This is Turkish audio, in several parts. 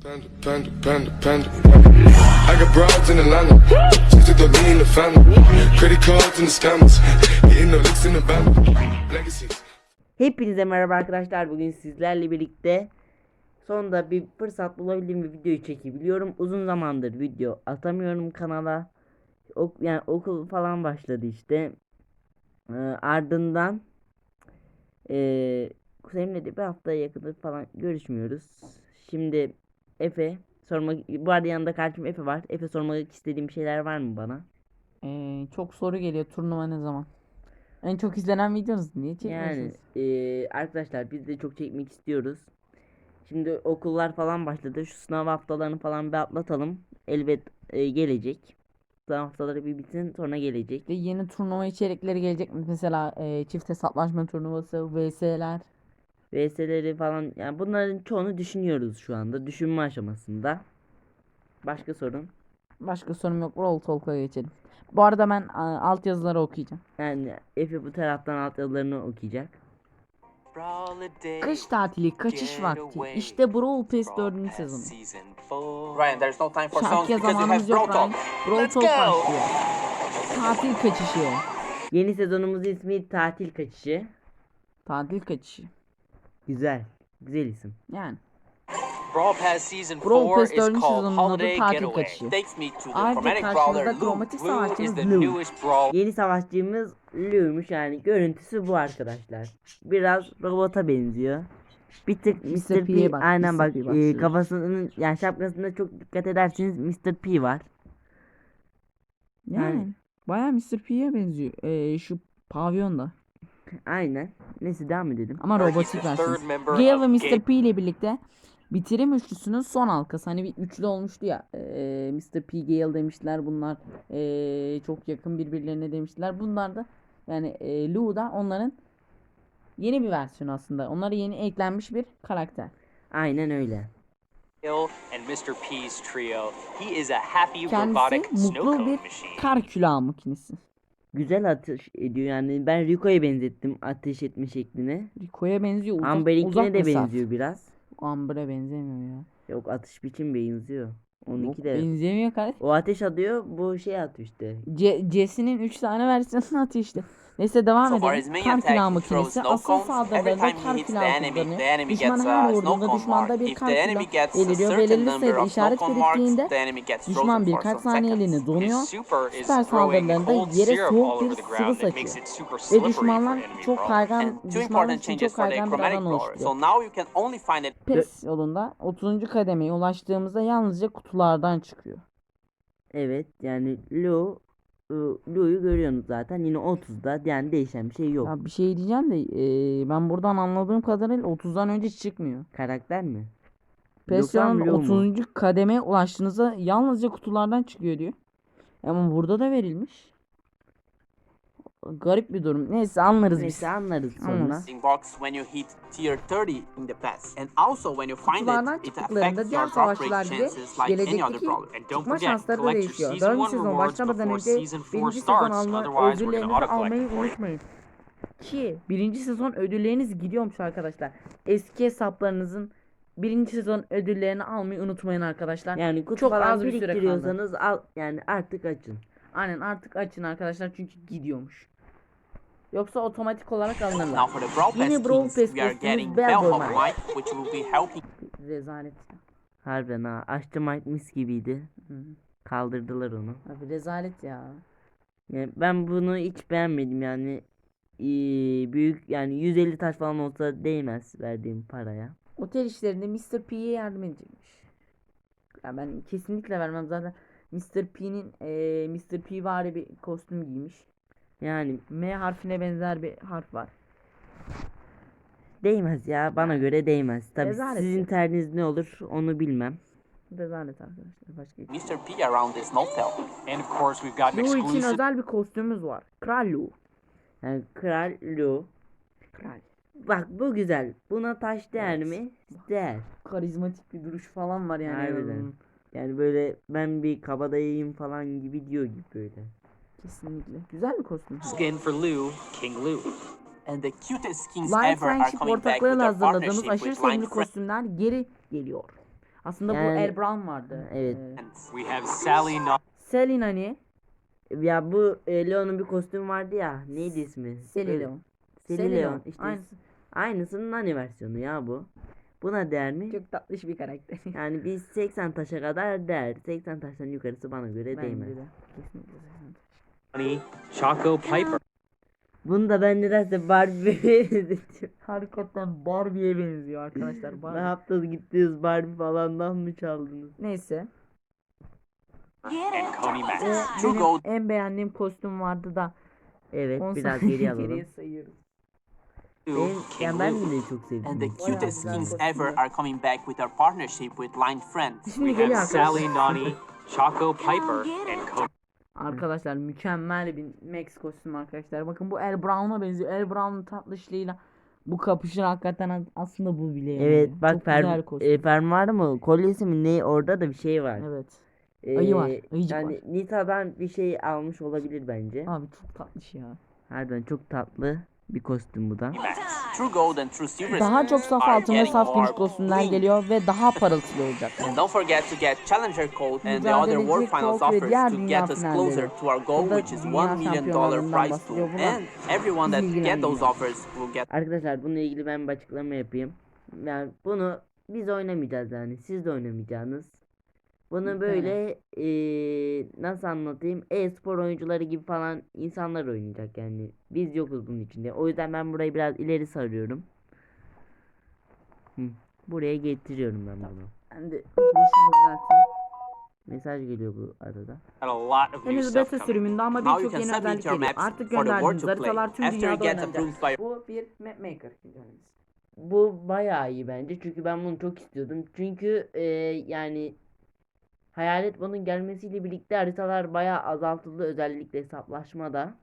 Panda, panda, panda, panda. I got broads in Atlanta. Just to me in the family. Credit cards and the scammers. Hitting the licks in the band. Legacies. Hepinize merhaba arkadaşlar. Bugün sizlerle birlikte sonunda bir fırsat bulabildiğim bir videoyu çekebiliyorum. Uzun zamandır video atamıyorum kanala. Ok, yani okul falan başladı işte. Ee, ardından ee, kuzenimle de bir haftaya yakındır falan görüşmüyoruz. Şimdi Efe sormak bu arada yanında kardeşim Efe var. Efe sormak istediğim şeyler var mı bana? Ee, çok soru geliyor turnuva ne zaman? En çok izlenen videonuz niye Yani çekmiyorsunuz? eee, arkadaşlar biz de çok çekmek istiyoruz. Şimdi okullar falan başladı. Şu sınav haftalarını falan bir atlatalım. Elbet eee, gelecek. Sınav haftaları bir bitsin sonra gelecek. Ve yeni turnuva içerikleri gelecek mi? Mesela e, çift hesaplaşma turnuvası, VS'ler. VS'leri falan yani bunların çoğunu düşünüyoruz şu anda. Düşünme aşamasında. Başka sorun? Başka sorum yok. Roll Talk'a geçelim. Bu arada ben a, alt yazıları okuyacağım. Yani Efe bu taraftan alt yazılarını okuyacak. Kış tatili, kaçış vakti. İşte Brawl Pass 4. sezonu. Ryan, there's no time for songs Şarkıya zamanımız yok Ryan. Talk. Brawl Let's Talk go. başlıyor. Tatil kaçışı. Yeni sezonumuzun ismi Tatil Kaçışı. Tatil kaçışı. Güzel. Güzel isim. Yani. Brawl Pass Season Brawl 4 Pass is called Holiday Tatil Getaway. Kaçışı. Takes me to the chromatic karşımızda brawler Lou. is the newest brawl. Yeni savaşçımız Lu'ymuş yani görüntüsü bu arkadaşlar. Biraz robota benziyor. Bir tık Mr. P bak, aynen Mr. bak P e, kafasının yani şapkasında çok dikkat ederseniz Mr. P var. Yani. Yani- Baya Mr. P'ye benziyor. Ee, şu pavyonda. Aynen. Neyse devam edelim. Ama robotik the versiyon. third member Gale ve Mr. P ile birlikte bitirim üçlüsünün son halkası. Hani bir üçlü olmuştu ya. Ee, Mr. P, Gale demişler. Bunlar ee, çok yakın birbirlerine demişler. Bunlar da yani ee, Lou da onların yeni bir versiyonu aslında. Onlara yeni eklenmiş bir karakter. Aynen öyle. Gale and Mr. P's trio. He is a happy Kendisi robotic snow mutlu cone bir machine. kar külahı makinesi. Güzel ateş ediyor yani ben Rico'ya benzettim ateş etme şekline. Rico'ya benziyor. Uzak, Amber'inkine de mesafe. benziyor biraz. Amber'e benzemiyor ya. Yok atış biçim benziyor. Yok, Onunki de. benzemiyor kardeşim. O ateş atıyor bu şey atıyor işte. C- Jesse'nin 3 tane versiyonunu atıyor işte. Neyse devam edelim. Kar throws makinesi asıl saldırılarında kar the kullanıyor. Düşman her vurduğunda düşmanda bir kar a beliriyor. Belirli sayıda işaret biriktiğinde düşman birkaç saniyeliğine donuyor. Süper saldırılarında yere soğuk bir sıvı saçıyor. Ve düşmanlar çok kaygan, düşmanlar için çok kaygan bir alan oluşturuyor. So now you can only find it PES yolunda 30. kademeye ulaştığımızda yalnızca kutulardan çıkıyor. Evet yani ıı, Lu'yu görüyorsunuz zaten yine 30'da yani değişen bir şey yok. Ya bir şey diyeceğim de eee, ben buradan anladığım kadarıyla 30'dan önce çıkmıyor. Karakter mi? PES Yoksa yolunda Lu mu? 30. kademeye ulaştığınızda yalnızca kutulardan çıkıyor diyor. Ama burada da verilmiş. Garip bir durum. Neyse anlarız biz. Neyse anlarız sonra. Anlarız. box when you hit tier 30 in the pass. And also when you find Kutulardan it, it çıktıklarında affects diğer your drop rate savaşçılar gibi chances like any other gelecekteki brawler. And don't çıkma forget, şansları da collect your değişiyor. season Dördüncü 1 sezon rewards başlamadan before önce season 4 birinci sezon starts, alma otherwise we're ödüllerinizi gonna auto almayı collect for you. unutmayın. Ki birinci sezon ödülleriniz gidiyormuş arkadaşlar. Eski hesaplarınızın birinci sezon ödüllerini almayı unutmayın arkadaşlar. Yani Çok az bir süre kaldı. biriktiriyorsanız al yani artık açın. Aynen artık açın arkadaşlar çünkü gidiyormuş. Yoksa otomatik olarak alınırlar. Now for the Brawl Yine Brawl Pass we are kostümümüz getting Bellhop Bellhop Mike. Mike, which will be helping Rezalet. Harbiden ha. Açtım Mike mis gibiydi. Hı. Kaldırdılar onu. Abi rezalet ya. Yani ben bunu hiç beğenmedim yani. Ee, büyük yani 150 taş falan olsa değmez verdiğim paraya. Otel işlerinde Mr. P'ye yardım edecekmiş. Ya ben kesinlikle vermem zaten. Mr. P'nin eee Mr. P vari bir kostüm giymiş. Yani M harfine benzer bir harf var. değmez ya bana göre değmez. Tabii Rezalet sizin ya. tercihiniz ne olur onu bilmem. Rezalet arkadaşlar. Başka şey. Mr. P around this Snowtail. And of course we've got an Lu için exclusive özel bir kostümümüz var. Kral Lu. Yani Kral Lu. Kral. Bak bu güzel. Buna taş değer Evet. mi? Değer. Karizmatik bir duruş falan var yani. Harbiden. Hmm, Yani böyle ben bir kabadayıyım falan gibi diyor gibi böyle. Kesinlikle. Güzel bir kostüm. skin for Lou, King Lou. And the cutest skins Live ever are Friendship coming back with ortaklığıyla hazırladığımız partnership aşırı with Line sevimli Friends. kostümler geri geliyor. Aslında bu Yani- El Brown vardı. Evet. Ee, We have Sally Naughty. Selin hani. Ya bu e, Leon'un bir kostümü vardı ya. Neydi ismi? Selin Böyle- Leon. Selin Selin Leon. Leon, İşte aynısı. aynısının nani versiyonu ya bu. Buna değer mi? Çok tatlış bir karakter. Yani biz 80 taşa kadar değer. 80 taştan yukarısı bana göre değmez. Bence de. Kesinlikle. Choco Piper. Bunu da ben nedense Barbie'ye benzetiyorum. Hakikaten Barbie'ye benziyor arkadaşlar. Ne Barbie. yaptınız gittiniz Barbie falandan mı çaldınız? Neyse. And Coney benim en beğendiğim kostüm vardı da. Evet 10 biraz saniye geri alalım. geriye sayıyoruz. Benim, King yani ben Lou. de çok sevdim. And the cutest skins ever are coming back with our partnership with Line Friends. Şimdi We geliyor have arkadaşlar. Sally Naughty, Choco Piper, and Coney Arkadaşlar mükemmel bir Max kostüm arkadaşlar. Bakın bu El Brown'a benziyor. El Brown'un tatlışlığıyla bu kapışır hakikaten aslında bu bile yani. Evet bak Çok fer, e, fermuar mı? Kolyesi mi ne? Orada da bir şey var. Evet. Ee, Ayı var, ayıcık yani var. Nita'dan bir şey almış olabilir bence. Abi çok tatlış ya. Harbiden çok tatlı bir kostüm bu da. Gold Daha çok saf altın ve saf gümüş kostümler geliyor ve daha parıltılı olacak. And don't forget to get Challenger Code and the other World Finals offers to get us closer to our goal which is dünya 1 million dollar prize pool. And everyone that get those offers will get Arkadaşlar bununla ilgili ben bir açıklama yapayım. Yani bunu biz oynamayacağız yani. Siz de oynamayacaksınız. Bunu böyle eee, nasıl anlatayım? E-spor oyuncuları gibi falan insanlar oynayacak yani. Biz yokuz bunun içinde. O yüzden ben burayı biraz ileri sarıyorum. Hı. Buraya getiriyorum ben bunu. Ben de düzelteyim. Mesaj geliyor bu arada. Henüz beta sürümünde ama birçok yeni özellik geliyor. Artık gönderdiğiniz haritalar tüm dünyada oynanacak. Bu bir map maker güncellemesi. Bu bayağı iyi bence çünkü ben bunu çok istiyordum. Çünkü eee, yani Hayalet bunun gelmesiyle birlikte haritalar bayağı azaltıldı özellikle hesaplaşmada.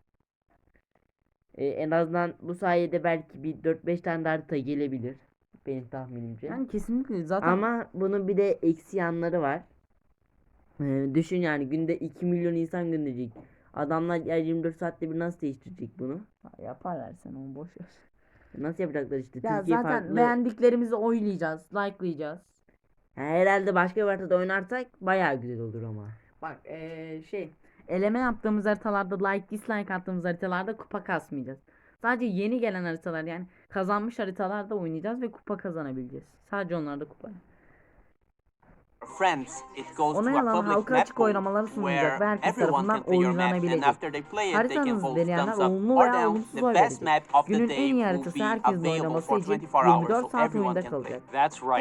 Eee, en azından bu sayede belki bir 4-5 tane de harita gelebilir benim tahminimce. Yani kesinlikle zaten Ama bunun bir de eksi yanları var. Eee, düşün yani günde 2 milyon insan gönderecek. Adamlar ya 24 saatte bir nasıl değiştirecek bunu? yaparlar sen onu boş ver. Nasıl yapacaklar işte? Ya Türkiye zaten farklı. beğendiklerimizi oylayacağız, likelayacağız. Ha, herhalde başka bir haritada oynarsak bayağı güzel olur ama. Bak eee şey eleme yaptığımız haritalarda like dislike attığımız haritalarda kupa kasmayacağız. Sadece yeni gelen haritalar yani kazanmış haritalarda oynayacağız ve kupa kazanabileceğiz. Sadece onlarda kupa. Ona yalan halka açık pool oynamaları sunulacak ve herkes tarafından can Haritanızı deneyenler olumlu veya olumsuz oy verecek. Günün en iyi haritası herkesin for için 24 hours 24 so saat oyunda kalacak.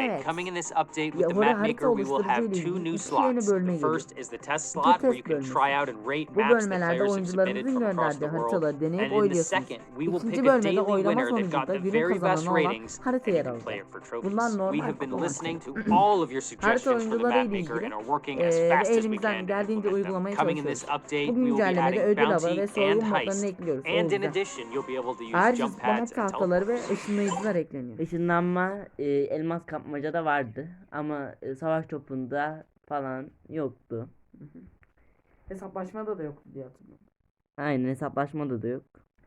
Evet. Coming in this update with Ya the burada map harita oluşturucu ile ilgili iki yeni The geliyor. the test rate Bu bölmelerde oyuncularınızın gönderdiği haritaları deneyip will İkinci bölmede oylama sonucunda günün kazananı olan harita yer alacak. Bunlar normal your Harita suggestions maker ilgili and are working eee, as ve fast as we elimizden geldiğince uygulamaya Coming in this çalışıyoruz. update, Bu we will be güncellemede adding ödül bounty ve soygun and modlarını ekliyoruz. O And in yüzden. addition, you'll be able to use Ayrıca jump zıplama tahtaları ve ışınlayıcılar ekleniyor. Işınlanma e, elmas kapmaca da vardı ama e, savaş topunda falan yoktu. Hesaplaşmada da yoktu diye hatırlıyorum. Aynen hesaplaşmada da yok.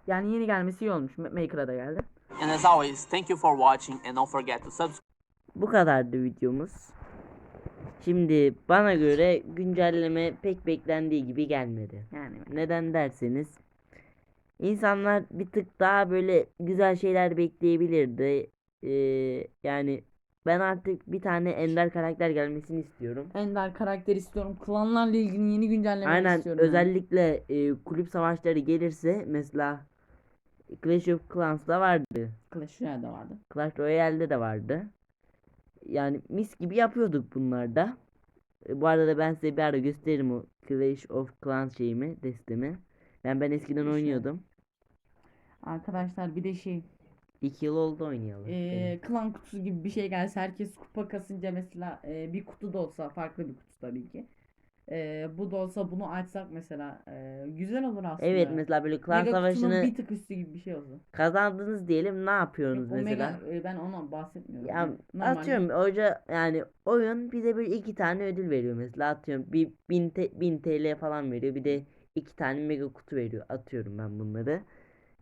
Yani yeni gelmesi iyi olmuş. Ma- Maker'a da geldi. And as always, thank you for watching and don't forget to subscribe. Bu kadardı videomuz. Şimdi bana göre güncelleme pek beklendiği gibi gelmedi. Yani Neden derseniz insanlar bir tık daha böyle güzel şeyler bekleyebilirdi. Ee, yani ben artık bir tane ender karakter gelmesini istiyorum. Ender karakter istiyorum. Klanlarla ilgili yeni güncelleme Aynen istiyorum. yani. özellikle e, kulüp savaşları gelirse mesela Clash of Clans'da vardı. Clash Royale'de vardı. Clash Royale'de de vardı. Yani mis gibi yapıyorduk bunlarda. E, bu arada da ben size bir ara gösteririm o Clash of Clans şeyimi, destemi. Ben ben eskiden Güzel. oynuyordum. Arkadaşlar bir de şey 2 yıl oldu oynayalı. eee, klan kutusu gibi bir şey gelse herkes kupa kasınca mesela eee, bir kutu da olsa farklı bir kutu tabii ki. Eee, bu da olsa bunu açsak mesela eee, güzel olur aslında. Evet mesela böyle klan Mega kutunun savaşını bir tık üstü gibi bir şey olsa. kazandınız diyelim ne yapıyorsunuz mesela? mega, eee, ben ona bahsetmiyorum. Ya normal atıyorum hoca yani oyun bize bir iki tane ödül veriyor mesela atıyorum bir bin, te- bin TL falan veriyor bir de iki tane mega kutu veriyor atıyorum ben bunları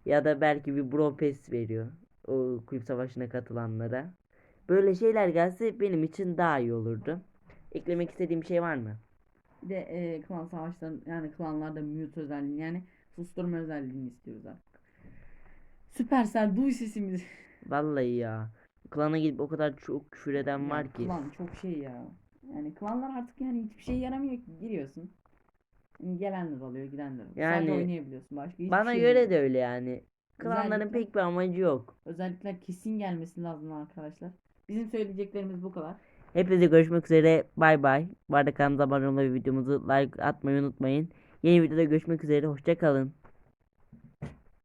ya da belki bir bro pass veriyor o kulüp savaşına katılanlara Böyle şeyler gelse benim için daha iyi olurdu. Eklemek istediğim şey var mı? Bir de e, klan savaşların yani klanlarda mute özelliğini yani susturma özelliğini istiyoruz artık. Süpersel duy sesimizi. Vallahi ya. Klana gidip o kadar çok küfür eden Ya var ki. Klan çok şey ya. Yani klanlar artık yani hiçbir şey yaramıyor ki giriyorsun. Yani gelenler oluyor gidenler oluyor. Yani Sadece oynayabiliyorsun başka hiçbir Bana şey göre yok. de öyle yani. Klanların Özellikle- pek bir amacı yok. Özellikler kesin gelmesi lazım arkadaşlar. Bizim söyleyeceklerimiz bu kadar. Hepinize görüşmek üzere. Bay bay. Bu arada kanalımıza abone olmayı, videomuzu like atmayı unutmayın. Yeni videoda görüşmek üzere. Hoşçakalın.